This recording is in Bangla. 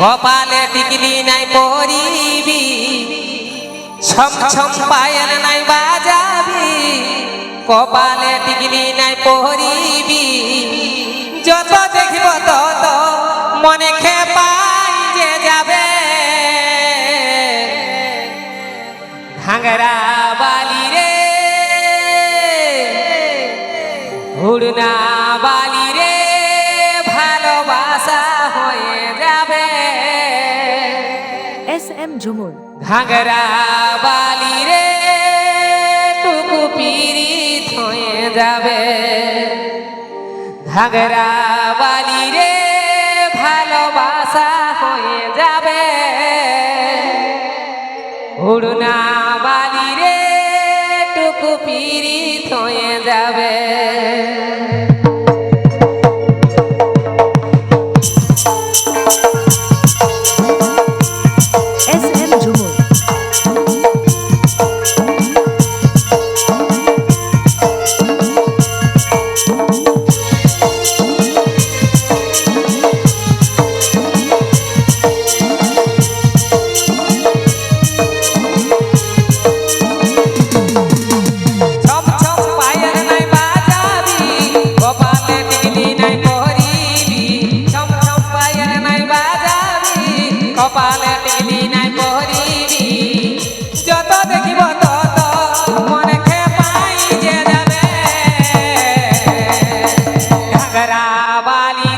কপালে টিকলি নাই পরিবি, ছম ছম পায়েল নাই বাজাবি। কপালে টিকলি নাই পরিবি, যত দেখিব তত মনে খেপাই যে যাবে। ভাঙরা বালি রে, হুড়না বালি এস এম ঝুমুর। ঘাগরা বালি রে, টুকু পিরিত হয়ে যাবে। ঘাগরা বালি রে, ভালোবাসা হয়ে যাবে। উড়না বালি রে, টুকু পিরিত হয়ে যাবে। বালি রে